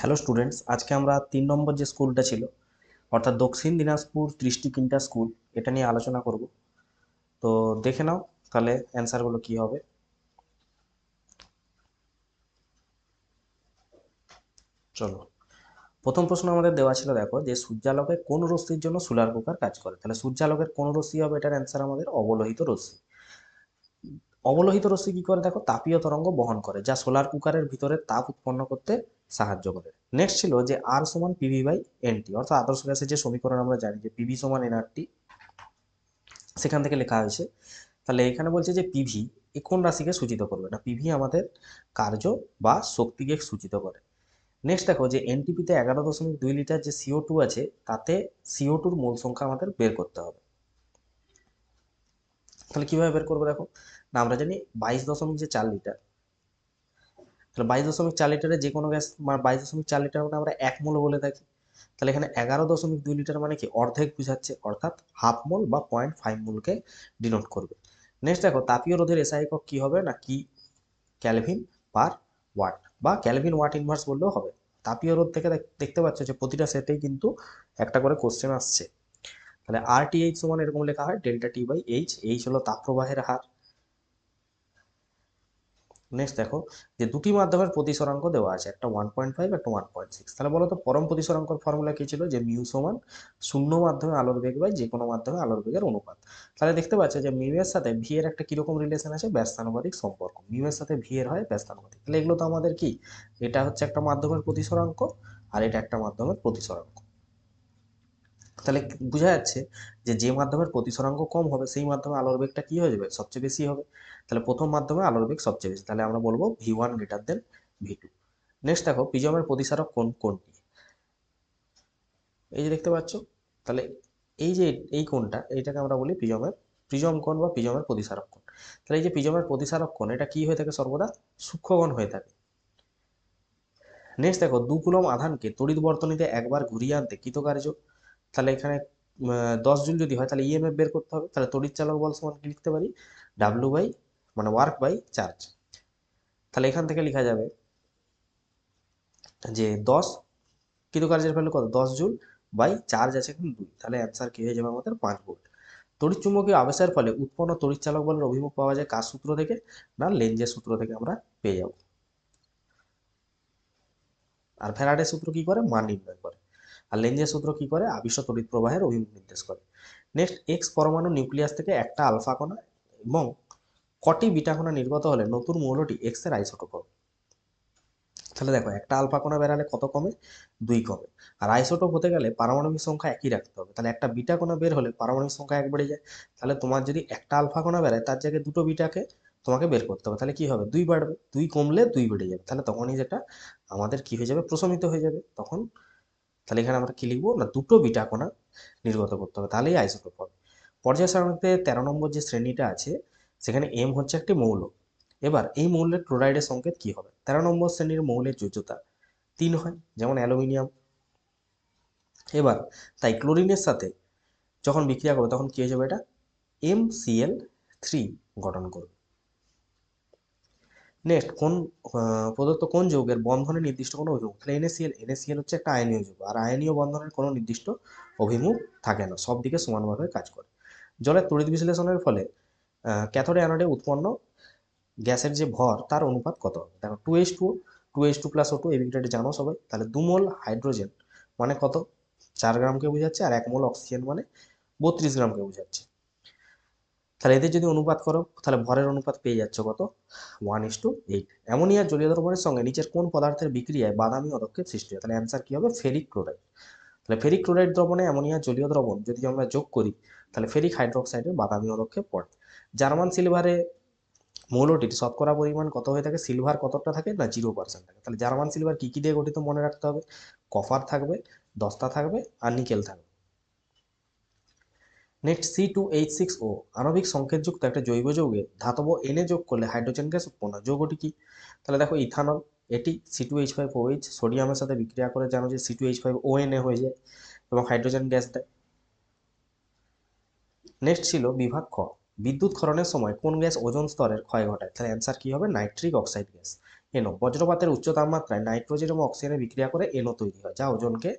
Hello students, আজকে আমরা তিন নম্বর যে স্কুলটা ছিল, অর্থাৎ দক্ষিণ দিনাজপুর ডিস্ট্রিক্ট ইন্টার স্কুল, এটা নিয়ে আলোচনা করব। তো দেখে নাও তাহলে অ্যান্সারগুলো কি হবে। চলো, প্রথম প্রশ্ন আমাদের দেওয়া ছিল, দেখো যে সূর্যালোকে কোন রশ্মির জন্য সোলার কুকার কাজ করে? তাহলে সূর্যালোকের কোন রশ্মি হবে? এটার অ্যান্সার আমাদের অবলোহিত রশ্মি। অবলোহিত রশ্মি কি করে? দেখো, তাপীয় তরঙ্গ বহন করে, যা সোলার কুকারের ভিতরে তাপ উৎপন্ন করতে সাহায্য করে। নেক্সট ছিল যে আর সমান পিভি বাই এনটি অর্থাৎ আদর্শ গ্যাসের যে সমীকরণ আমরা জানি, যে পিভি সমান এনআরটি সেখান থেকে লেখা হয়েছে। তাহলে এখানে বলছে যে পিভি এ কোন রাশিকে সূচিত করবে? না পিভি আমাদের কার্য বা শক্তিকে সূচিত করে। নেক্সট দেখো যে এনটিপিতে এগারো দশমিক দুই লিটার যে সিও টু আছে, তাতে সিও টুর মূল সংখ্যা আমাদের বের করতে হবে। তাহলে কীভাবে বের করব দেখো? না, আমরা জানি বাইশ দশমিক যে চার লিটার। তাহলে বাইশ দশমিক চার লিটারে যে কোনো গ্যাস বাইশ দশমিক চার লিটার মানে আমরা এক মোল বলে থাকি। তাহলে এখানে এগারো দশমিক দুই লিটার মানে কি? অর্ধেক বুঝাচ্ছে, অর্থাৎ হাফ মোল বা পয়েন্ট ফাইভ মোলকে ডিনোট করবে। নেক্সট দেখো, তাপীয় রোধের এসআই একক কী হবে? না কি? ক্যালভিন পার ওয়াট বা ক্যালভিন ওয়াট ইনভার্স বললেও হবে। তাপীয় রোধ থেকে দেখতে পাচ্ছ যে প্রতিটা সেটেই কিন্তু একটা করে কোশ্চেন আসছে। তাহলে আর টি এইচ সমান এরকম লেখা হয়, delta T by H H হলো তাপপ্রবাহের হার। নেক্সট দেখো, যে দুটি মাধ্যমের প্রতিসরাঙ্ক দেওয়া আছে, একটা ওয়ান পয়েন্ট ফাইভ একটা ওয়ান পয়েন্ট সিক্স তাহলে বলো তো, পরম প্রতিসরাঙ্কর ফর্মুলা কী ছিল? যে মিউ সমান শূন্য মাধ্যমে আলোর বেগ বা যে কোনো মাধ্যমে আলোর বেগের অনুপাত। তাহলে দেখতে পাচ্ছ যে মিউ এর সাথে ভি এর একটা কীরকম রিলেশন আছে? ব্যস্তানুপাতিক সম্পর্ক। মিউ এর সাথে ভি এর হয় ব্যস্তানুপাতিক। তাহলে এগুলো তো আমাদের কি? এটা হচ্ছে একটা মাধ্যমের প্রতিসরাঙ্ক আর এটা একটা মাধ্যমের প্রতিসরাঙ্ক। তাহলে বোঝা যাচ্ছে যে যে মাধ্যমের প্রতিসরাঙ্ক কম হবে, সেই মাধ্যমে আলোর বেগটা কি হয়ে যাবে? সবচেয়ে বেশি হবে। তাহলে প্রথম মাধ্যমে আলোর বেগ সবচেয়ে বেশি। তাহলে আমরা বলব V one greater than V two next দেখো প্রিজমের প্রতিসারক কোন, কোনটি? এই যে দেখতে পাচ্ছ, তাহলে এই যে এই কোনটা এইটাকে আমরা বলি প্রিজমের প্রিজম কোণ বা প্রিজমের প্রতিসারক কোণ। তাহলে এই যে প্রিজমের প্রতিসারক কোণ, এটা কি হয়ে থাকে সর্বদা? সূক্ষ্মগণ হয়ে থাকে। নেক্সট দেখো দু কুলম আধানকে তড়িৎ বর্তনীতে একবার ঘুরিয়ে আনতে কৃতকার্য তাহলে এখানে দশ জুল যদি হয়, তাহলে ইএমএফ বের করতে হবে। তাহলে তড়িৎ চালক বল সমান কি লিখতে পারি? ডাব্লু বাই মানে ওয়ার্ক বাই চার্জ তাহলে এখান থেকে লেখা যাবে যে দশ কৃতকার্যের ভ্যালু কত? দশ জুল বাই চার্জ আছে এখন দুই। তাহলে অ্যান্সার কি হয়ে যাবে আমাদের? পাঁচ ভোল্ট তড়িৎ চুম্বকীয় আবেশের ফলে উৎপন্ন তড়িৎ চালক বলের অভিমুখ পাওয়া যায় কার সূত্র থেকে? না লেঞ্জের সূত্র থেকে আমরা পেয়ে যাব। আর ফ্যারাডের সূত্র কি করে? মান নির্ণয় করে। আর লেঞ্জের সূত্র কি করে? আবিষ্ট তড়িৎ প্রবাহের অভিমুখ নির্দেশ করে। নেক্সট এক্স পরমাণু নিউক্লিয়াস থেকে একটা আলফা কণা এবং কটি বিটা কণা নির্গত হলে নতুন মৌলটি এক্সের আইসোটোপ তাহলে দেখো, একটা আলফা কণা বেরালে কত কমে? দুই কমে। আর আইসোটোপ হতে গেলে পারমাণবিক সংখ্যা একই রাখতে হবে। তাহলে একটা বিটা কণা বের হলে পারমাণবিক সংখ্যা এক বেড়ে যায়। তাহলে তোমার যদি একটা আলফা কণা বেড়ায়, তার জায়গায় দুটো বিটাকে তোমাকে বের করতে হবে। তাহলে কি হবে? দুই বাড়বে। দুই কমলে দুই বেড়ে যাবে। তাহলে তখনই যেটা আমাদের কি হয়ে যাবে? প্রশমিত হয়ে যাবে। তখন তাহলে এখানে আমরা কি লিখব? না, দুটো বিটা কণা নির্গত করতে হবে। তাহলেই আইসোটোপ হবে। পর্যায় সারণীতে তেরো নম্বর যে শ্রেণীটা আছে সেখানে এম হচ্ছে একটি মৌল। এবার এই মৌলের ক্লোরাইডের সংকেত কি হবে? তেরো নম্বর শ্রেণির মৌলের যোজ্যতা তিন হয়, যেমন অ্যালুমিনিয়াম। এবার, তাই ক্লোরিনের সাথে যখন বিক্রিয়া করবে, তখন কি হয়ে যাবে এটা? এম সিএল থ্রি গঠন করবে। নেক্সট কোন প্রদত্ত কোন যৌগের বন্ধনের নির্দিষ্ট কোনো অভিমুখ? তাহলে এনএসিএল এনএসিএল হচ্ছে একটা আয়নীয় যৌগ, আর আয়নীয় বন্ধনের কোনো নির্দিষ্ট অভিমুখ থাকে না, সব দিকে সমানভাবে কাজ করে। জলের তড়িৎ বিশ্লেষণের ফলে ক্যাথোডে অ্যানোডে উৎপন্ন গ্যাসের যে ভর, তার অনুপাত কত? দেখো two H two two H two plus O two এই বিক্রিয়াটি জানো সবাই? তাহলে দু মোল হাইড্রোজেন মানে কত? চার গ্রামকে বোঝাচ্ছে আর এক মোল অক্সিজেন মানে বত্রিশ গ্রামকে বোঝাচ্ছে। তাহলে এদের যদি অনুপাত করো, তাহলে ভরের অনুপাত পেয়ে যাচ্ছ কত? ওয়ান ইস টু এইট অ্যামোনিয়ার জলীয় দ্রবণের সঙ্গে নিচের কোন পদার্থের বিক্রিয়ায় বাদামি অদক্ষেপ সৃষ্টি হয়? তাহলে অ্যান্সার কী হবে? ফেরিক ক্লোরাইড তাহলে ফেরিক ক্লোরাইড দ্রবণে অ্যামোনিয়ার জলীয় দ্রবণ যদি আমরা যোগ করি, তাহলে ফেরিক হাইড্রোক্সাইডের বাদামি অদক্ষেপ পড়ে। জার্মান সিলভারে মৌলটির শতকরা পরিমাণ কত হয়ে থাকে? সিলভার কতটা থাকে? না জিরো পার্সেন্ট থাকে। তাহলে জার্মান সিলভার কী কী দিয়ে গঠিত মনে রাখতে হবে? কফার থাকবে, দস্তা থাকবে আর নিকেল থাকবে। Next C two H six O আণবিক সংকেতযুক্ত একটা জৈব যৌগে ধাতব এনে যোগ করলে হাইড্রোজেন গ্যাস উৎপন্ন। যৌগটি কি? তাহলে দেখো, ইথানল, এটি C two H five O H সোডিয়ামের সাথে বিক্রিয়া করে জানো যে C two H five O N A হয়ে যায় এবং হাইড্রোজেন গ্যাস দেয় নেক্সট ছিল বিভাগ খ। বিদ্যুৎ ক্ষরণের সময় কোন গ্যাস ওজন স্তরের ক্ষয় ঘটায়? তাহলে অ্যান্সার কি হবে? নাইট্রিক অক্সাইড গ্যাস এনো বজ্রপাতের উচ্চ তাপমাত্রায় নাইট্রোজেন এবং অক্সিজেনের বিক্রিয়া করে এনো তৈরি হয়, যা ওজনকে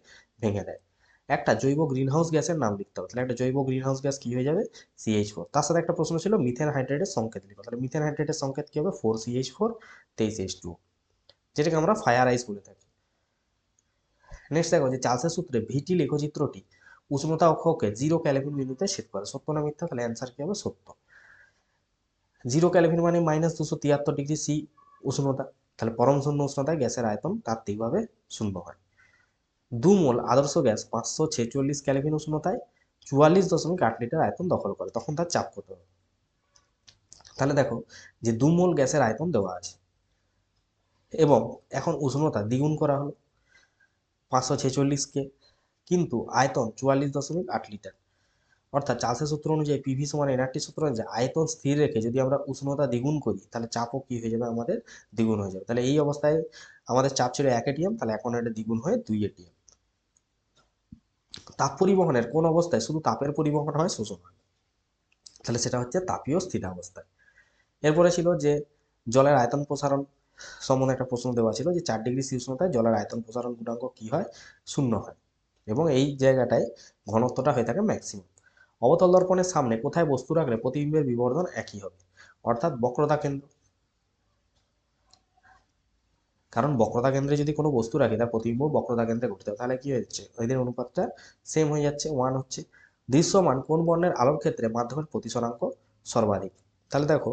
ভেঙে দেয়। একটা জৈব গ্রিনহাউস গ্যাসের নাম লিখতে হবে। তাহলে একটা জৈব গ্রিনহাউস গ্যাস কি হয়ে যাবে? সিএইচ ফোর তার সাথে একটা প্রশ্ন ছিল মিথেন হাইড্রেটের সংকেত লিখো। তাহলে মিথেন হাইড্রেটের সংকেত কি হবে? ফোর সিএইচ ফোর তেইশ এইচ টু যেটাকে আমরা ফায়ার আইস বলে থাকি। নেক্সট দেখো যে চার্লসের সূত্রে ভিটি লেখচিত্রটি উষ্ণতা অক্ষকে জিরো ক্যালভিন বিন্দুতে সেট করে। সত্য না মিথ্যা? তাহলে অ্যান্সার কি হবে? সত্য। জিরো ক্যালভিন মানে মাইনাস দুশো তিয়াত্তর ডিগ্রি সি উষ্ণতা। তাহলে পরম শূন্য উষ্ণতায় গ্যাসের আয়তন তাত্ত্বিকভাবে শূন্য হয়। দু মোল আদর্শ গ্যাস পাঁচশো ছেচল্লিশ ক্যালভিন উষ্ণতায় চুয়াল্লিশ দশমিক আট লিটার আয়তন দখল করে। তখন তার চাপ কত হবে? তাহলে দেখো যে দু মোল গ্যাসের আয়তন দেওয়া আছে। এবং এখন উষ্ণতা দ্বিগুণ করা হলো। পাঁচশো ছেচল্লিশকে কিন্তু আয়তন চুয়াল্লিশ দশমিক আট লিটার। অর্থাৎ চাষের সূত্র অনুযায়ী পিভি সমান এনআরটি সূত্র অনুযায়ী আয়তন স্থির রেখে যদি আমরা উষ্ণতা দ্বিগুণ করি, তাহলে চাপও কী হয়ে যাবে? আমাদের দ্বিগুণ হয়ে যাবে। তাহলে এই অবস্থায় আমাদের চাপ ছিল এক এটিএম তাহলে এখন এটা দ্বিগুণ হয়ে দুই এটিএম তাপ পরিবহনের কোন অবস্থায় শুধু তাপের পরিবহন হয়, শোষণ হয়। তাহলে সেটা হচ্ছে তাপীয় স্থিতাবস্থায়। এরপরে ছিল যে জলের আয়তন প্রসারণ সম্বন্ধে একটা প্রশ্ন দেওয়া ছিল যে চার ডিগ্রি সি উষ্ণতায় জলের আয়তন প্রসারণ গুণাঙ্ক কি হয়? শূন্য হয়। এবং এই জায়গাটায় ঘনত্বটা হয়ে থাকে ম্যাক্সিমাম অবতল দর্পণের সামনে কোথায় বস্তু রাখলে প্রতিবিম্বের বিবর্ধন একই হবে? অর্থাৎ বক্রতা কেন্দ্র। কারণ বক্রতা কেন্দ্রে যদি কোনো বস্তু রাখি, তার প্রতিবিম্ব বক্রতা কেন্দ্রে ঘটতে হবে তাহলে কি হচ্ছে এদের অনুপাতটা সেম হয়ে যাচ্ছে। ওয়ান হচ্ছে দৃশ্যমান কোন বর্ণের আলোর ক্ষেত্রে মাধ্যমের প্রতিসরাঙ্ক সর্বাধিক। তাহলে দেখো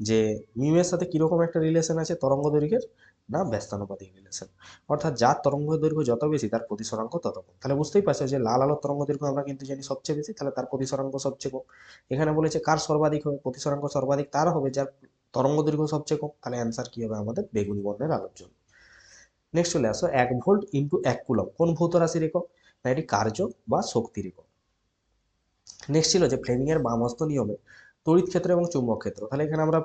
যে মিমের সাথে কীরকম একটা রিলেশন আছে তরঙ্গ দৈর্ঘ্যের? না ব্যস্তানুপাতিক রিলেশন অর্থাৎ যার তরঙ্গ দৈর্ঘ্য যত বেশি, তার প্রতিসরাঙ্ক তত কম। তাহলে বুঝতেই পারছ যে লাল আলোর তরঙ্গ দৈর্ঘ্য আমরা কিন্তু জানি সবচেয়ে বেশি, তাহলে তার প্রতিসরাঙ্ক সবচেয়ে কম। এখানে বলেছে কার সর্বাধিক হবে? প্রতিসরাঙ্ক সর্বাধিক তার হবে, যার তরঙ্গ দৈর্ঘ্য সবচেয়ে কম। তাহলে অ্যান্সার কি হবে আমাদের? বেগুনি বর্ণের আলোর জন্য নেক্সট চলে আসো, এক ভোল্ট ইন্টু এক কুলম কোন ভৌত রাশির একক? না, এটি কার্য বা শক্তির একক। নেক্সট ছিল যে ফ্লেমিং এর বামহস্ত নিয়মে তড়িৎ ক্ষেত্র এবং চুম্বক ক্ষেত্র। তাহলে এখানে আমরা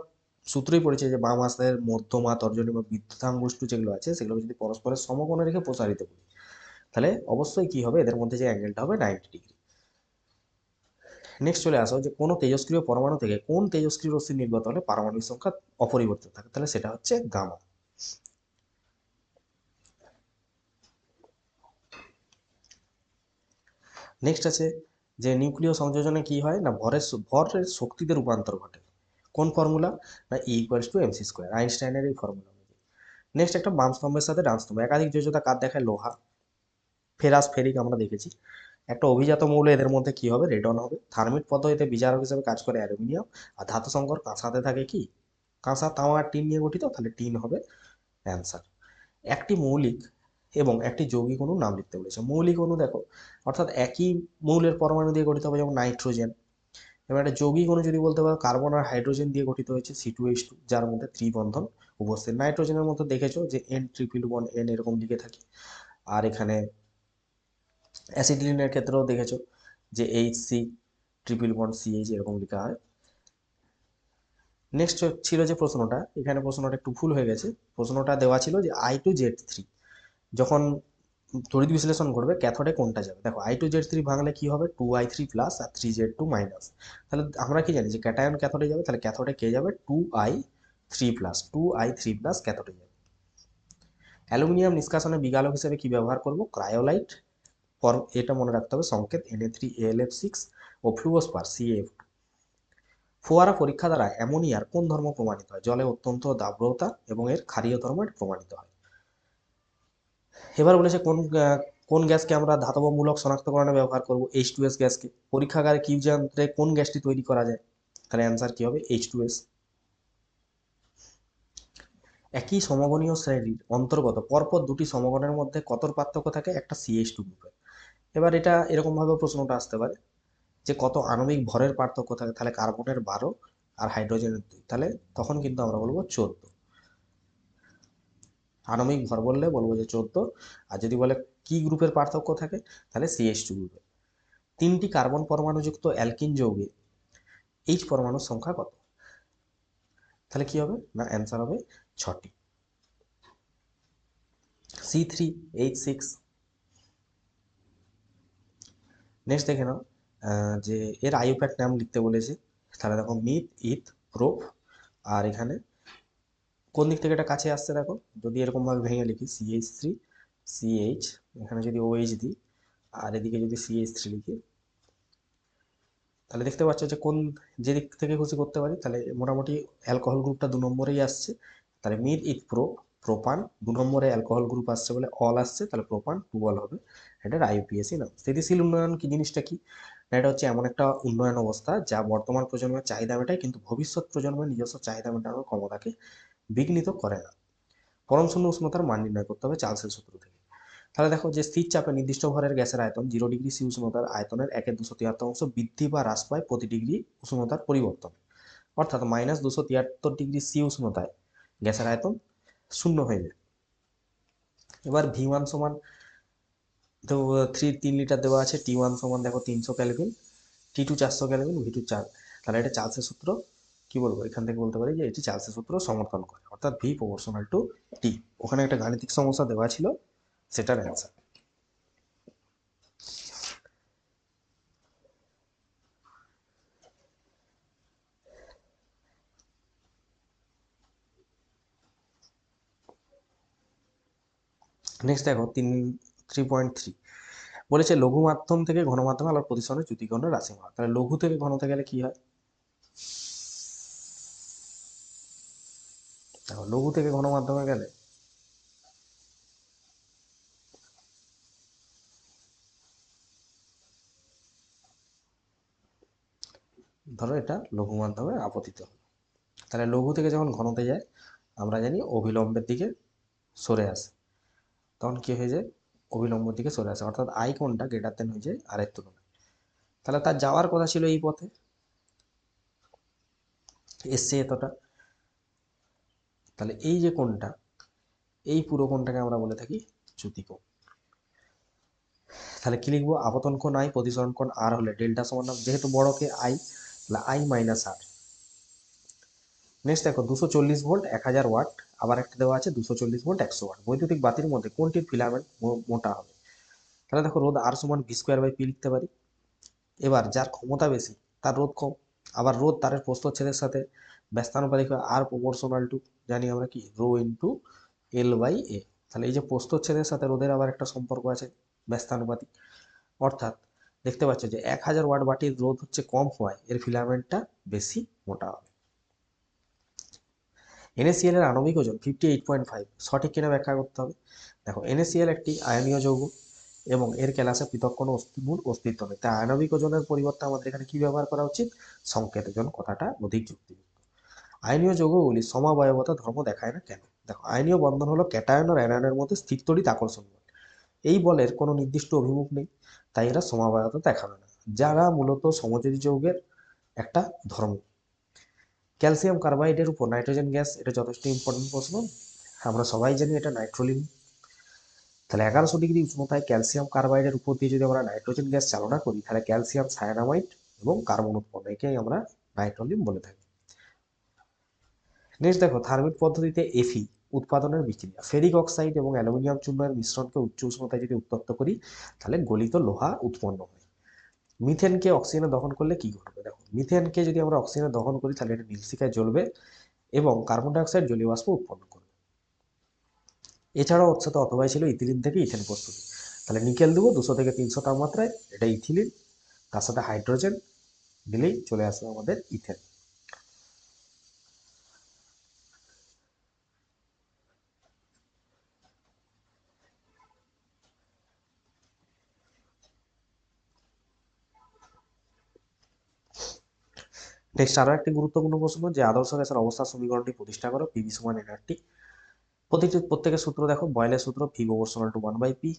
সূত্রই পড়েছে যে বাম হাতের মধ্যমা, তর্জনী বা বিদ্যুতাঙ্গুষ্ঠ যেগুলো আছে সেগুলো যদি পরস্পরের সমকোণে রেখে প্রসারিত করি, তাহলে অবশ্যই কি হবে? এদের মধ্যে যে অ্যাঙ্গেলটা হবে নাইনটি ডিগ্রি নেক্সট চলে আসো, যে কোনো তেজস্ক্রিয় পরমাণু থেকে কোন তেজস্ক্রিয় রশ্মি নির্গত হলে পারমাণবিক সংখ্যা অপরিবর্তিত থাকে? তাহলে সেটা হচ্ছে গামা। নেক্সট আছে, যে নিউক্লিয় সংযোজনে কি হয়? না, ভরের ভরের শক্তিতে রূপান্তর ঘটে। কোন ফর্মুলা না E equals to MC square আইনস্টাইনের এই ফর্মুলা নেক্সট একটা বাম স্তম্ভের সাথে ডান স্তম্ভ, একাধিক যোজতা কার দেখায় লোহা, ফেরাস ফেরিক আমরা দেখেছি। একটা অভিজাত মৌল এদের মধ্যে কি হবে? রেডন হবে। থার্মিট পদ্ধতিতে বিচারক হিসেবে কাজ করে অ্যালুমিনিয়াম। আর ধাতু সংকর কাঁসাতে থাকে কি? কাঁসা তামা আর টিন নিয়ে গঠিত, তাহলে টিন হবে অ্যান্সার। একটি মৌলিক এবং একটি যৌগিক অণু নাম লিখতে বলেছে। মৌলিক অণু দেখো, অর্থাৎ একই মৌলের পরমাণু দিয়ে গঠিত হবে যেমন নাইট্রোজেন। এবার একটা যৌগিক অণু যদি বলতে পারো কার্বন আর হাইড্রোজেন দিয়ে গঠিত হয়েছে সি টু এইচ টু যার মধ্যে ত্রিবন্ধন উপস্থিত। নাইট্রোজেনের মধ্যে দেখেছ যে এন ট্রিপল ওয়ান এন এরকম লিখে থাকে। আর এখানে অ্যাসিডিলিনের ক্ষেত্রেও দেখেছ যে H C triple one C H এরকম লেখা হয়। নেক্সট ছিল যে প্রশ্নটা, এখানে প্রশ্নটা একটু ভুল হয়ে গেছে। প্রশ্নটা দেওয়া ছিল যে আই টু জেড থ্রি যখন তড়িৎ বিশ্লেষণ করবে ক্যাথোডে কোনটা যাবে। দেখো আই টু জেড থ্রি ভাঙলে কি হবে? টু আই থ্রি প্লাস আর থ্রি জেড টু মাইনাস তাহলে আমরা কি জানি যে ক্যাটায়ন ক্যাথোডে যাবে, তাহলে ক্যাথোডে কে যাবে? Two I three plus two I three plus ক্যাথোডে যাবে। অ্যালুমিনিয়াম নিষ্কাশনে বিগালক হিসেবে কি ব্যবহার করব? ক্রায়োলাইট। ফর্ম এটা মনে রাখতে হবে, সংকেত N A three L F six O fluorspar CF two ফোয়ারা পরীক্ষা দ্বারা অ্যামোনিয়ার কোন ধর্ম প্রমাণিত হয়? জলে অত্যন্ত দাব্রতা এবং এর ক্ষারীয় ধর্ম প্রমাণিত হয়। এবার বলেছে কোন কোন গ্যাসকে আমরা ধাতব মূলক শনাক্তকরণে ব্যবহার করব? এইচ টু এস গ্যাসকে। পরীক্ষাগারে কিউ যন্ত্রে কোন গ্যাসটি তৈরি করা যায়? তাহলে অ্যান্সার কি হবে? এইচ টু এস একই সমগণীয় শ্রেণির অন্তর্গত পরপর দুটি সমগণের মধ্যে কত পার্থক্য থাকে? একটা সিএইচ টু গ্রুপের এবার এটা এরকমভাবে প্রশ্নটা আসতে পারে যে কত আণবিক ভরের পার্থক্য থাকে? তাহলে কার্বনের বারো আর হাইড্রোজেনের দুই। তাহলে তখন কিন্তু আমরা বলব চোদ্দ। আণবিক ভর বললে বলব যে চোদ্দ। আর যদি বলে কি গ্রুপের পার্থক্য থাকে? তাহলে সিএইচ টু গ্রুপের তিনটি কার্বন পরমাণুযুক্ত অ্যালকিন যৌগে এইচ পরমাণুর সংখ্যা কত? তাহলে কি হবে? না অ্যান্সার হবে ছটি। C three H six next দেখে নাও যে এর আইউপ্যাক নাম লিখতে বলেছে। তাহলে দেখো মিথ ইথ প্রোপ আর এখানে কোন দিক থেকে এটা কাছে আসছে দেখো? যদি এরকমভাবে ভেঙে লিখি সিএইচ থ্রি সিএইচ এখানে যদি ওএইচ দিই আর এদিকে যদি সিএইচ থ্রি লিখি, তাহলে দেখতে পাচ্ছ যে কোন যে দিক থেকে খুশি করতে পারি, তাহলে মোটামুটি অ্যালকোহল গ্রুপটা দু নম্বরেই আসছে। তাহলে মিড ইথ প্রো, প্রোপান, দু নম্বরে অ্যালকোহল গ্রুপ আসছে বলে অল আসছে, তাহলে প্রোপান টু অল হবে। এটার আইউপিএসি নাম স্থিতিশীল উন্নয়ন কি জিনিসটা কি? না, এটা হচ্ছে এমন একটা উন্নয়ন অবস্থা যা বর্তমান প্রজন্মের চাহিদা মেটায়, কিন্তু ভবিষ্যৎ প্রজন্মের নিজস্ব চাহিদা মেটানোর ক্ষমতাকে বিঘ্নিত করে না। পরম শূন্য উষ্ণতার মান নির্ণয় করতে হবে চার্লসের সূত্র থেকে। তাহলে দেখো যে স্থির চাপে নির্দিষ্ট ভরের গ্যাসের আয়তন জিরো ডিগ্রি সি উষ্ণতার আয়তনের একের দুশো তিয়াত্তর অংশ বৃদ্ধি বা হ্রাস পায় প্রতি ডিগ্রি উষ্ণতার পরিবর্তন। অর্থাৎ মাইনাস দুশো তিয়াত্তর ডিগ্রি সি উষ্ণতায় গ্যাসের আয়তন শূন্য হয়ে যায়। এবার ভি ওয়ান সমান তো থ্রি তিন লিটার দেওয়া আছে, টি ওয়ান সমান দেখো তিনশো ক্যালভিন টি টু চারশো ক্যালভিন ভি টু চার। তাহলে এটা চার্লসের সূত্র। কি বলব, এখান থেকে বলতে পারি যে এটি চার্লসের সূত্র সমর্থন করে। অর্থাৎ ভি প্রপোর্শনাল টু টি ওখানে একটা গাণিতিক সমস্যা দেওয়া ছিল, সেটার অ্যান্সার নেক্সট দেখো, তিন থ্রি পয়েন্ট থ্রি বলেছে লঘু মাধ্যম থেকে ঘন মাধ্যমে আলোর প্রতিসরণের চ্যুতিকরণের রাশিমালা। তাহলে লঘু থেকে ঘনতে গেলে কি হয়? দেখো, লঘু থেকে ঘন মাধ্যমে গেলে। ধরো এটা লঘু মাধ্যমে আপতিত। হলো তাহলে লঘু থেকে যখন ঘনতে যায়, আমরা জানি অভিলম্বের দিকে সরে আসে। তখন কি হয়ে যায়? অবিলম্বের দিকে সরে আসে। অর্থাৎ আই কোনটা গ্রেটার দেন হয়ে যায় আরের তুলনায়। তাহলে তার যাওয়ার কথা ছিল এই পথে। এসছে এতটা। তাহলে এই যে কোনটা এই পুরো কোনটাকে আমরা বলে থাকি চ্যুতিকোণ। তাহলে কি লিখব? আপতন কোণ আই প্রতিসরণ কোণ আর হলে ডেল্টা সমান যেহেতু বড়কে আই তাহলে আই মাইনাস আর নেক্সট দেখো, দুশো চল্লিশ ভোল্ট এক হাজার ওয়াট আবার একটা দেওয়া আছে, দুশো চল্লিশ ভোল্ট একশো ওয়াট বৈদ্যুতিক বাতির মধ্যে কোনটির ফিলামেন্ট মোটা হবে। তাহলে দেখো রোদ আর সমান ভি স্কোয়ার বাই পি লিখতে পারি। এবার যার ক্ষমতা বেশি, তার রোদ কম। আবার রোদ তারের প্রস্তচ্ছেদের সাথে ব্যস্তানুপাতিক আর প্রপোর্শনাল টু জানি আমরা কি? Rho into L by A তাহলে এই যে প্রস্তচ্ছেদের সাথে রোদের আবার একটা সম্পর্ক আছে, ব্যস্তানুপাতিক। অর্থাৎ দেখতে পাচ্ছ যে এক হাজার ওয়াট বাটির রোদ হচ্ছে কম হওয়ায় এর ফিলামেন্টটা বেশি মোটা হবে। এনএসিএল এর আণবিক ওজন ফিফটি এইট পয়েন্ট ফাইভ সঠিক কিনা ব্যাখ্যা করতে হবে। দেখো এনএসিএল একটি আয়নীয় যৌগ এবং এর ক্যালাসে পৃথক কোনো মূল অস্তিত্ব নেই। তাই আণবিক ওজনের পরিবর্তে আমাদের এখানে কি ব্যবহার করা উচিত? সংকেত ওজন কথাটা অধিক যুক্তিযুক্ত। আয়নীয় যৌগগুলি সমাবয়বতা ধর্ম দেখায় না কেন? দেখো আয়নীয় বন্ধন হলো ক্যাটায়ন আর অ্যানায়নের মধ্যে স্থিরতড়িৎ আকর্ষণ বল। এই বলের কোনো নির্দিষ্ট অভিমুখ নেই, তাই এরা সমাবয়তা দেখাবে না, যারা মূলত সমযোজী যৌগের একটা ধর্ম। ক্যালসিয়াম কার্বাইডের উপর নাইট্রোজেন গ্যাস, এটা যথেষ্ট ইম্পর্টেন্ট প্রশ্ন। আমরা সবাই জানি এটা নাইট্রোলিন। তাহলে এগারোশো ডিগ্রি উষ্ণতায় ক্যালসিয়াম কার্বাইডের উপর দিয়ে যদি আমরা নাইট্রোজেন গ্যাস চালনা করি, তাহলে ক্যালসিয়াম সায়ানামাইড এবং কার্বন উৎপন্ন, একেই আমরা নাইট্রোলিন বলে থাকি। নেক্সট দেখো থার্মিট পদ্ধতিতে এফি উৎপাদনের বিক্রিয়া। ফেরিক অক্সাইড এবং অ্যালুমিনিয়াম চূর্ণের মিশ্রণকে উচ্চ উষ্ণতায় যদি উত্তপ্ত করি, তাহলে গলিত লোহা উৎপন্ন হয়। মিথেনকে অক্সিজেনে দহন করলে কি ঘটবে? দেখো, মিথেনকে যদি আমরা অক্সিজেনে দহন করি, তাহলে এটা নীলশিখায় জ্বলবে এবং কার্বন ডাইঅক্সাইড জলীয় বাষ্প উৎপন্ন করবে। এছাড়াও ওর সাথে অথবাই ছিল ইথিলিন থেকে ইথেন প্রস্তুতি। তাহলে নিকেল দেবো, দুশো থেকে তিনশো তাপমাত্রায়, এটা ইথিলিন, তার সাথে হাইড্রোজেন দিলেই চলে আসবে আমাদের ইথেন। নেক্সট আরও একটি গুরুত্বপূর্ণ প্রশ্ন, যে আদর্শ গ্যাসের অবস্থা সমীকরণটি প্রতিষ্ঠা করো পিভি সমান এনআরটি প্রতিটি প্রত্যেকের সূত্র দেখো বয়লের সূত্র V proportional to one by P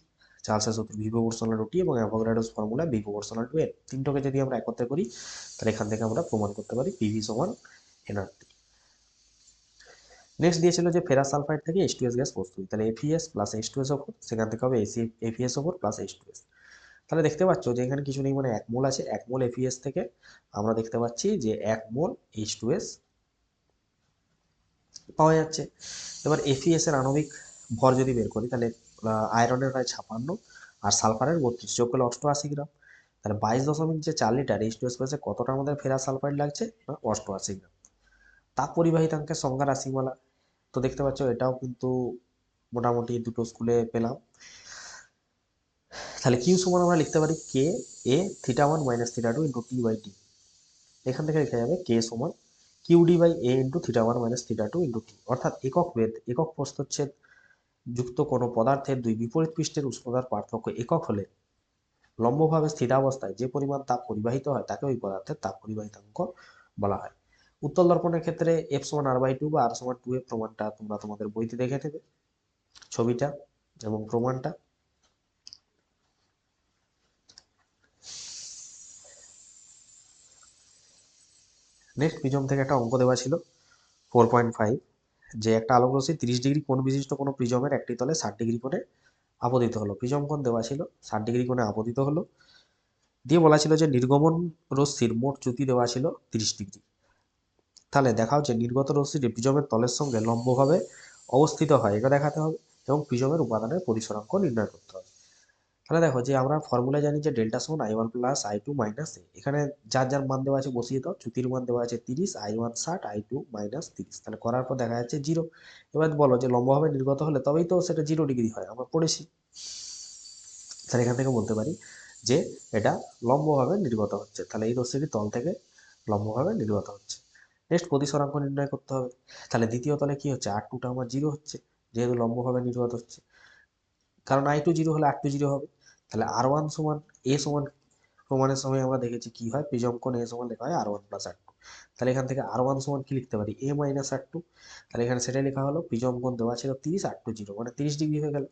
চার্লসের সূত্র ভি প্রপোর্শনাল টু টি এবং Avogadro's formula B proportional to N তিনটাকে যদি আমরা একত্রে করি, তাহলে এখান থেকে আমরা প্রমাণ করতে পারি পিভি সমান এনআরটি নেক্সট দিয়েছিল যে ফেরাস সালফাইড থেকে এইচ টু এস গ্যাস প্রস্তুতি। তাহলে FeS plus H two S ওপর সেখান থেকে হবে এসি এফিএস ওপর প্লাস এইচ টু এস তাহলে দেখতে পাচ্ছ যে এখানে কিছু নেই মানে এক মোল আছে, এক মোল এফিএস থেকে আমরা দেখতে পাচ্ছি যে এক মোল এইচ টু এস পাওয়া যাচ্ছে। এবার এফিএস এর আণবিক ভর যদি বের করি, তাহলে আয়রনের হয় ছাপান্ন আর সালফারের বত্রিশ, যোগ করলে অষ্টআশি গ্রাম। তাহলে বাইশ দশমিক যে চার লিটার এইচ টু এস পেসে কতটা আমাদের ফেরাস সালফাইড লাগছে? না, অষ্টআশি গ্রাম। তাপ পরিবাহিতাঙ্কের সংজ্ঞা রাশিমালা। তো দেখতে পাচ্ছ, এটাও কিন্তু মোটামুটি দুটো স্কুলে পেলাম। তাহলে কিউ সমান আমরা লিখতে পারি K A theta one minus theta two into T by T এখান থেকে লেখা যাবে কে সমান Q D by A into theta one minus theta two into T অর্থাৎ একক বেদ একক প্রস্থচ্ছেদ যুক্ত কোনো পদার্থের দুই বিপরীত পৃষ্ঠের উষ্ণতার পার্থক্য একক হলে লম্বভাবে স্থিতাবস্থায় যে পরিমাণ তাপ পরিবাহিত হয় তাকে ওই পদার্থের তাপ পরিবাহিতাঙ্ক বলা হয়। উত্তল দর্পণের ক্ষেত্রে এফ সমান আর বাই টু বা আর সমান টু এর প্রমাণটা তোমরা তোমাদের বইতে দেখে নেবে। ছবিটা এবং প্রমাণটা। নেক্সট প্রিজম থেকে একটা অঙ্ক দেওয়া ছিল ফোর পয়েন্ট ফাইভ যে একটা আলোক রশ্মি তিরিশ ডিগ্রি কোণ বিশিষ্ট কোনো প্রিজমের একটি তলে ষাট ডিগ্রি কোণে আপতিত হলো। প্রিজম কোণ দেওয়া ছিল, ষাট ডিগ্রি কোণে আপতিত হলো। দিয়ে বলা ছিল যে নির্গমন রশ্মির মোট চ্যুতি দেওয়া ছিল তিরিশ ডিগ্রি। তাহলে দেখাও যে নির্গত রশ্মিটি প্রিজমের তলের সঙ্গে লম্বভাবে অবস্থিত হয়, এটা দেখাতে হবে। এবং প্রিজমের উপাদানের পরিসরাঙ্ক নির্ণয় করতে হবে। তাহলে দেখো যে আমরা ফর্মুলা জানি যে ডেল্টা সমান I one plus I two minus A এখানে যার যার মান দেওয়া আছে বসিয়ে দাও। চ্যুতির মান দেওয়া আছে তিরিশ আই ওয়ান ষাট আই টু মাইনাস তিরিশ। তাহলে করার পর দেখা যাচ্ছে জিরো এবার বলো যে লম্বভাবে নির্গত হলে তবেই তো সেটা জিরো ডিগ্রি হয়। আমরা পড়েছি। তাহলে এখান থেকে বলতে পারি যে এটা লম্বভাবে নির্গত হচ্ছে। তাহলে এই রশ্মিটি তল থেকে লম্বভাবে নির্গত হচ্ছে। নেক্সট প্রতিসরাঙ্ক নির্ণয় করতে হবে। তাহলে দ্বিতীয় তলে কি হচ্ছে? আর টুটা আমার জিরো হচ্ছে। যেহেতু লম্বভাবে নির্গত হচ্ছে। কারণ আই টু জিরো হলে আর টু জিরো হবে। তাহলে আর ওয়ান সমান এ সমান প্রমাণের সময় আমরা দেখেছি কি হয়? প্রিজম কোণ এ সমান লেখা হয় R one plus R two তাহলে এখান থেকে আর ওয়ান সমান কি লিখতে পারি? এ মাইনাস আর টু তাহলে এখানে সেটাই লেখা হলো প্রিজম কোণ দেওয়া ছিল তিরিশ আর টু জিরো মানে তিরিশ ডিগ্রি হয়ে গেল।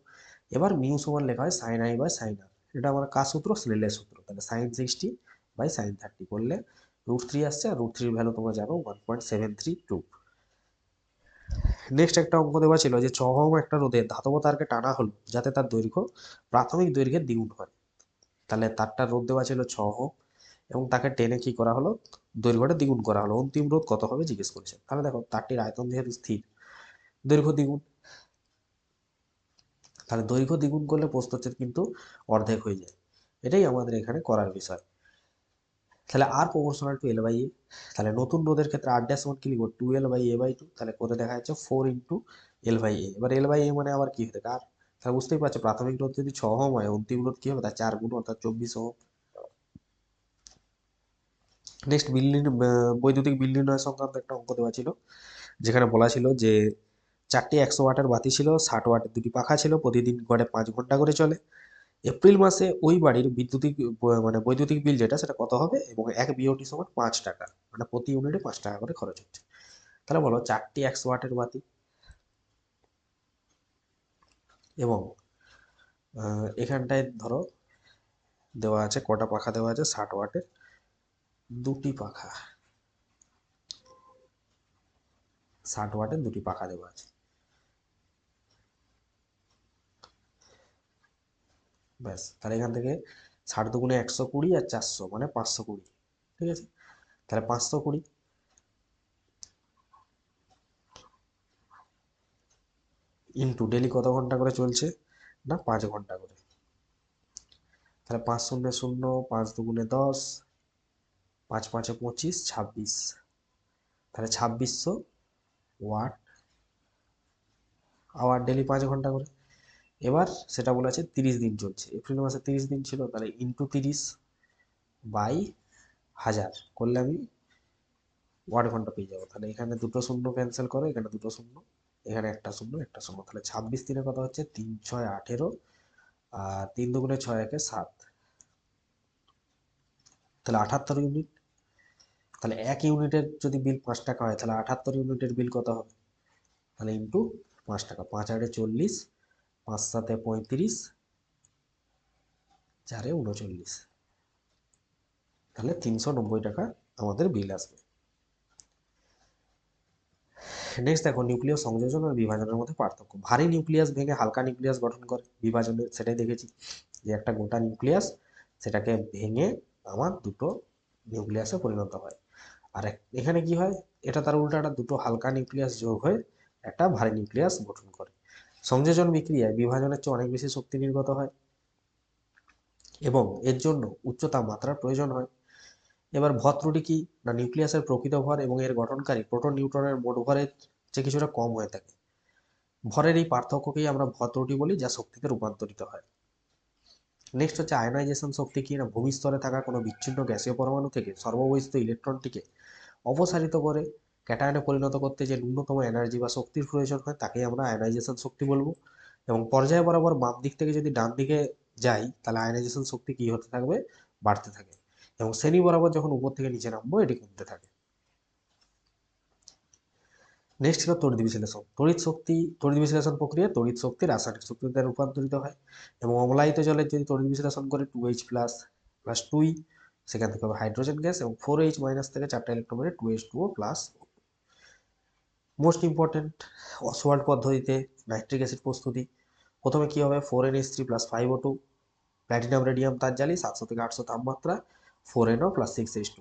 এবার মিউ সমান লেখা হয় sine I by sine R এটা আমার কার সূত্র? স্নেলের সূত্র। তাহলে sine sixty by sine thirty করলে রুট থ্রি আসছে, আর রুট থ্রির ভ্যালু তোমরা জানো one point seven three two next একটা অঙ্ক দেওয়া ছিল যে ছ ওহম একটা রোদে ধাতব তারকে টানা হলো, যাতে তার দৈর্ঘ্য প্রাথমিক দৈর্ঘ্যের দ্বিগুণ হয়। তাহলে তারটা রোদ দেওয়া ছিল ছ ওহম এবং তাকে টেনে কি করা হলো? দৈর্ঘ্যটা দ্বিগুণ করা হলো। অন্তিম রোধ কত হবে? জিজ্ঞেস করেছে। তাহলে দেখো, তারটির আয়তন যেহেতু স্থির, দৈর্ঘ্য দ্বিগুণ। তাহলে দৈর্ঘ্য দ্বিগুণ করলে প্রস্থচ্ছেদ কিন্তু অর্ধেক হয়ে যায়। এটাই আমাদের এখানে করার বিষয়। তাহলে R proportional to L by A তাহলে নতুন রোধের ক্ষেত্রে আর ড্যাশ ওয়ান কি লিখব? Two L by A by two তাহলে করে দেখা যাচ্ছে four into L by A এবার এল বাই এ মানে আবার কি হতে আর তাহলে বুঝতেই পারছ, প্রাথমিক রোধ যদি ছ ওহম হয়, অন্তিম রোধ কি হবে? তার চার গুণ অর্থাৎ চব্বিশ ওহম নেক্সট বিল বৈদ্যুতিক বিল নির্ণয় সংক্রান্ত একটা অঙ্ক দেওয়া ছিল, যেখানে বলা ছিল যে চারটি একশো ওয়াটের বাতি ছিল, ষাট ওয়াটের দুটি পাখা ছিল, প্রতিদিন গড়ে পাঁচ ঘণ্টা করে চলে। এপ্রিল মাসে ওই বাড়ির বিদ্যুতিক মানে বৈদ্যুতিক বিল যেটা, সেটা কত হবে? এবং এক বিওটি সমান পাঁচ টাকা। মানে প্রতি ইউনিটে পাঁচ টাকা করে খরচ হচ্ছে। তাহলে বলো, চারটি একশো ওয়াটের বাতি এবং এখানটায় ধরো দেওয়া আছে, কটা পাখা দেওয়া আছে, ষাট ওয়াটের। দুটি পাখা, ষাট ওয়াটের দুটি পাখা দেওয়া আছে। ব্যাস, তাহলে এখান থেকে ষাট দুগুণে একশো কুড়ি আর চারশো মানে পাঁচশো কুড়ি, ঠিক আছে? তাহলে পাঁচশো কুড়ি। ইন্টু ডেলি কত ঘণ্টা করে চলছে? না, পাঁচ ঘণ্টা করে। তাহলে পাঁচ শূন্য শূন্য, পাঁচ দুগুণে দশ, পাঁচ পাঁচে পঁচিশ, ছাব্বিশ। তাহলে ছাব্বিশশো ওয়াট আওয়ার ডেলি পাঁচ ঘণ্টা করে। এবার সেটা বলেছে তিরিশ দিন চলছে। এপ্রিল মাসে তিরিশ দিন ছিল, তাহলে ইন্টু তিরিশ বাই হাজার। করলে আমি ওয়াট ঘণ্টা পেয়ে যাব। তাহলে এখানে দুটো শূন্য ক্যান্সেল করো, এখানে দুটো শূন্য, এখানে একটা শূন্য একটা শূন্য। তাহলে ছাব্বিশ দিনের কথা হচ্ছে তিন ছয় আঠেরো আর তিন দুগুণে ছয় একে সাত। তাহলে আঠাত্তর ইউনিট তাহলে এক ইউনিটের যদি বিল পাঁচ টাকা হয়, তাহলে আঠাত্তর ইউনিটের বিল কত হবে? তাহলে ইন্টু পাঁচ টাকা, পাঁচ আটে চল্লিশ পাঁচ সাতে পঁয়ত্রিশ, চারে উনচল্লিশ। তাহলে তিনশো নব্বই টাকা আমাদের বিল আসবে। নেক্সট দেখো নিউক্লিয়াস সংযোজন আর বিভাজনের মধ্যে পার্থক্য। ভারী নিউক্লিয়াস ভেঙে হালকা নিউক্লিয়াস গঠন করে বিভাজনে সেটাই দেখেছি যে একটা গোটা নিউক্লিয়াস সেটাকে ভেঙে আমার দুটো নিউক্লিয়াসে পরিণত হয়। আর এখানে কি হয়? এটা তার উল্টাটা দুটো হালকা নিউক্লিয়াস যোগ হয়ে একটা ভারী নিউক্লিয়াস গঠন করে। সংযোজন বিক্রিয়ায় বিভাজনের চেয়ে অনেক বেশি শক্তি নির্গত হয়। এবং এর জন্য উচ্চ তাপমাত্রার প্রয়োজন হয়। এবার ভর ত্রুটি কি না নিউক্লিয়াসের প্রকৃত ভর এবং এর গঠনকারী প্রোটন নিউট্রনের মোট ভরের চেয়ে কিছুটা কম হয়ে থাকে। ভরের এই পার্থক্যকেই আমরা ভর ত্রুটি বলি, যা শক্তিতে রূপান্তরিত হয়। নেক্সট হচ্ছে আয়নাইজেশন শক্তি কি না ভূমিস্তরে থাকা কোনো বিচ্ছিন্ন গ্যাসীয় পরমাণু থেকে সর্ববহিষ্ঠ ইলেকট্রনটিকে অপসারিত করে ক্যাটায়নে পরিণত করতে যে ন্যূনতম এনার্জি বা শক্তির প্রয়োজন হয়, তাকেই আমরা আয়নাইজেশন শক্তি বলব। এবং পর্যায় বরাবর বাম দিক থেকে যদি ডান দিকে যাই, তাহলে আয়নাইজেশন শক্তি কি হতে থাকবে? বাড়তে থাকে। এবং শ্রেণি বরাবর যখন উপর থেকে নিচে নামবো, এটি কমতে থাকে। নেক্সট ছিল তড়িৎ বিশ্লেষণ। তড়িৎ শক্তি, তড়িৎ বিশ্লেষণ প্রক্রিয়া তড়িৎ শক্তি রাসায়নিক শক্তিতে রূপান্তরিত হয়। এবং অম্লায়িত জলের যদি তড়িৎ বিশ্লেষণ করে টু এইচ প্লাস প্লাস টুই সেখান থেকে হবে হাইড্রোজেন গ্যাস এবং ফোর এইচ মাইনাস থেকে চারটা electron two H two plus most important Ostwald পদ্ধতিতে নাইট্রিক অ্যাসিড প্রস্তুতি। প্রথমে কী হবে? Four N S three plus five O two platinum radium তার জ্বালি সাতশো থেকে আটশো তাপমাত্রা four NO plus six H two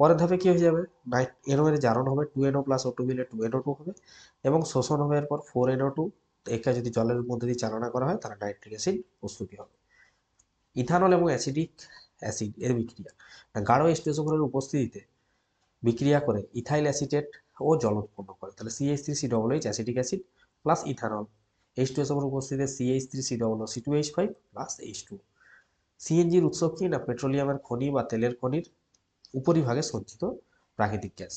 পরের ধাপে কী হয়ে যাবে? নাইট এনও এর জারণ হবে two NO plus O two মিলে টু এনও টু হবে এবং শোষণ হবে এরপর ফোর এনও টু একে যদি জলের মধ্যে দিয়ে চালনা করা হয়, তাহলে নাইট্রিক অ্যাসিড প্রস্তুতি হবে। ইথানল এবং অ্যাসিডিক অ্যাসিড এর বিক্রিয়া। গাঢ় স্টেসোফোরের উপস্থিতিতে বিক্রিয়া করে ইথাইল অ্যাসিটেট ও জল উৎপন্ন করে। তাহলে CH three C double H acidic acid plus ethanol H two এসোফোর উপস্থিতিতে CH three C double C two H five plus H two সিএনজির উৎস কি? না পেট্রোলিয়ামের খনি বা তেলের খনির উপরিভাগে সঞ্চিত প্রাকৃতিক গ্যাস।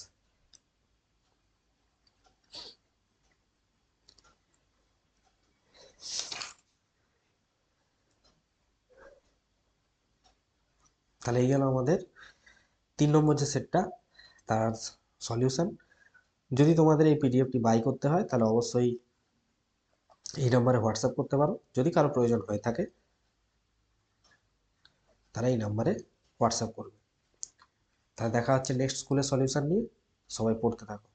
তাহলে এই গেল আমাদের তিন নম্বর যে সেটটা তার সলিউশন যদি তোমাদের এই পিডিএফটি বাই করতে হয়, তাহলে অবশ্যই এই নম্বরে হোয়াটসঅ্যাপ করতে পারো। যদি কারও প্রয়োজন হয়ে থাকে তারা এই নাম্বারে হোয়াটসঅ্যাপ করবে। তাহলে দেখা হচ্ছে নেক্সট স্কুলের সলিউশন নিয়ে। সবাই পড়তে থাকো।